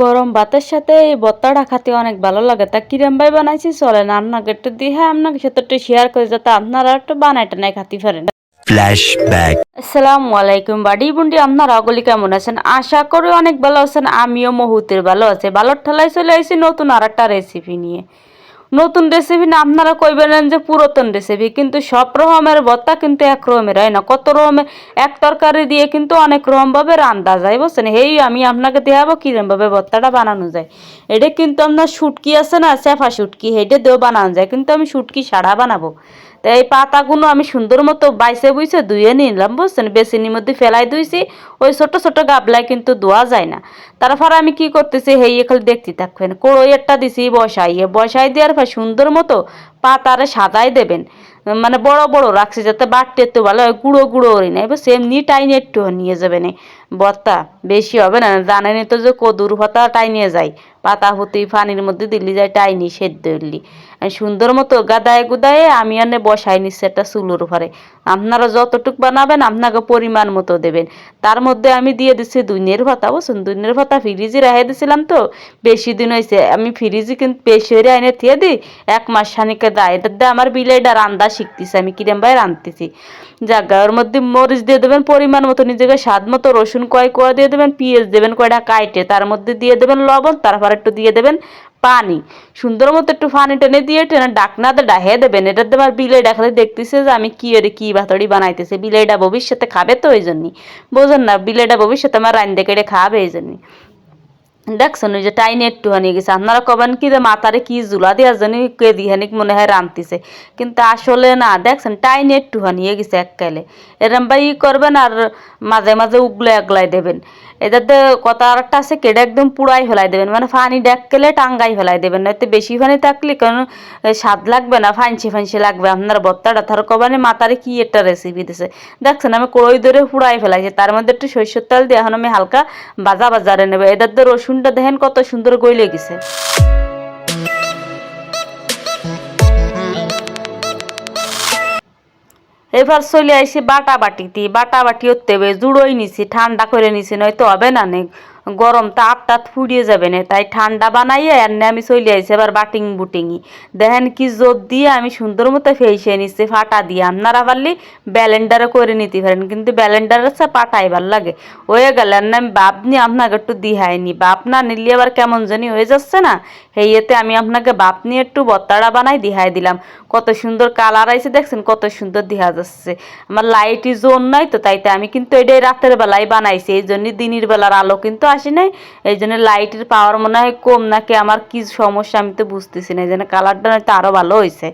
গরম ভাতের সাথে এই ভর্তাটা খাতে অনেক ভালো লাগে। তা কিরম ভাই বানাইছি? চলেন আপনাকে একটু দিয়ে হ্যাঁ আপনাকে সাথে একটু শেয়ার করে যাতে আপনারা একটু বানাই নাই খাতে পারেন। Flashback. আসসালামু আলাইকুম বাড়ি বুন্ডি আপনারা অগলি কেমন আছেন? আশা করি অনেক ভালো আছেন আমিও মহুতের ভালো আছে। ভালোর ঠেলাই চলে আসি নতুন আর একটা রেসিপি নিয়ে। নতুন রেসিপি না, আপনারা কইবেন যে পুরাতন রেসিপি কিন্তু সব রকমের ভর্তা কিন্তু এক রকমের, হয় না? কত রকমের? এক তরকারি দিয়ে কিন্তু অনেক রকমভাবে রান্দা যায়, বুঝছেন? এই আমি আপনাকে দেখাবো কীরমভাবে ভর্তাটা বানানো যায়। এটা কিন্তু আপনার শুটকি আছে না চেফা শুটকি হেঁটে দিয়েও বানানো যায়, কিন্তু আমি শুটকি সাড়া বানাবো। তো এই পাতাগুলো আমি সুন্দর মতো বাইসে বুইসে ধুয়ে নিলাম, বুঝছেন? বেসিনের মধ্যে ফেলাই ধুইছি, ওই ছোট ছোট গাবলায় কিন্তু ধোয়া যায় না। তারপর আমি কি করতেছি, হেই খালি দেখতে থাকবেন, কড়ই একটা দিছি বসাইয়ে বসাই দেওয়ার পর সুন্দর মতো পাতারে সাদাই দেবেন। মানে বড় বড় রাখছি যাতে বাড়তে একটু ভালো হয়, গুঁড়ো গুঁড়ো করি না এবার সেমনি টাইনে একটু নিয়ে যাবেন বত্তা বেশি হবে না জানেনি তো যে কদুর হতা টাইনিয়ে যায়। পাতা হতি পানির মধ্যে দিল্লি যায় টাইনি সেদ্ধ দিল্লি সুন্দর মতো গাদায় গুদায়ে আমি আনে বসাই নিচ্ছি একটা চুলোর উপরে। আপনারা যতটুক বানাবেন আপনাকে পরিমাণ মতো দেবেন। তার মধ্যে আমি দিয়ে দিচ্ছি দুইনের ভাতা বুঝছেন? দুইনের ভাতা ফ্রিজে রেখে দিছিলাম তো, বেশি দিন হয়েছে আমি ফ্রিজে কিন্তু বেশি হয়ে আইনে থিয়ে দিই, এক মাস সানিকে দেয়। এটা দিয়ে আমার বিলেটা রান্দা শিখতেছি, আমি কিরম ভাই রাঁধতেছি জাগা ওর মধ্যে মরিচ দিয়ে দেবেন, পরিমাণ মতো নিজেকে স্বাদ মতো রসুন কয় কোয়া দিয়ে দেবেন, পিঁয়াজ দেবেন কয়টা কাইটে, তার মধ্যে দিয়ে দেবেন লবণ, তারপর একটু দিয়ে দেবেন পানি। সুন্দর মতো একটু পানি টেনে দিয়ে টেনে ডাকনাতে ডাহে দেবেন। এটা তোমার বিলাই ডাকলে দেখতেছে যে আমি কি এর কি ভাতড়ি বানাইতেছে। বিলাইটা ভবিষ্যতে খাবে তো ওই জন্যই বোঝেন না বিলাইটা ভবিষ্যতে আমার রান্দে কেটে খাবে এই জন্যই দেখছেন, ওই যে টাইনে একটু হানিয়ে গেছে। আপনারা কবেন কি যে মাথারে কি জুলা দেওয়ার জন্য কে দিহানিক মনে হয় রাঁধতেছে। কিন্তু আসলে না, দেখছেন, টাইনে একটু হানিয়ে গেছে এককালে। এরম ভাই করবেন আর মাঝে মাঝে উগলে আগলাই দেবেন। এটাতে কথা আর একটা আছে কেটে একদম পুড়াই ফেলাই দেবেন। মানে পানি ডাকলে টাঙ্গাই ফেলাই দেবেন। নয়তো বেশি পানি থাকলে কারণ স্বাদ লাগবে না ফাঁসি ফাঁসি লাগবে। আপনার বত্তাটা ধর কবানে মাথারে কি একটা রেসিপি দিছে। দেখছেন, আমি কড়ই ধরে পুড়াই ফেলাইছি। তার মধ্যে একটু সরষের তেল দিয়ে এখন আমি হালকা বাজা বাজারে নেব। এটাতে রসুনটা দেখেন কত সুন্দর গইলে গেছে। এবার চলে আইসি বাটা বাটিতে বাটা বাটি হতে হবে জুড়োই নিছি, ঠান্ডা করে নিছি, নয়তো হবে না নে গরম তাপ তাত ফুরিয়ে যাবে না, তাই ঠান্ডা বানাইয়ে এনে আমি চলে আইসি এবার বাটিং বুটিংই। দেখেন কি জোর দিয়ে আমি সুন্দর মতো ফেসে নিচ্ছি, ফাটা দিয়ে। আপনারা পারলে ব্যালেন্ডারে করে নিতে পারেন, কিন্তু ব্যালেন্ডারের হচ্ছে পাটাই ভালো লাগে। হয়ে গেলে আর আমি বাপ নিয়ে আপনাকে একটু দিহাইনি বাপ না নিলে আবার কেমন জানি হয়ে যাচ্ছে না। সেই এতে আমি আপনাকে বাপ নিয়ে একটু বত্তাড়া বানাই দিহাই দিলাম। কত সুন্দর কালার আইছে, দেখছেন কত সুন্দর দেখা যাচ্ছে। আমার লাইটই জোন নাই তো, তাইতে আমি কিন্তু এটাই রাতের বেলায় বানাইছি, এই জন্য দিনের বেলার আলো কিন্তু আসে নাই, এই জন্য লাইটের পাওয়ার মনে হয় কম, নাকি আমার কি সমস্যা আমি তো বুঝতেছি না, এই জন্য কালারটা হয়তো আরও ভালো হয়েছে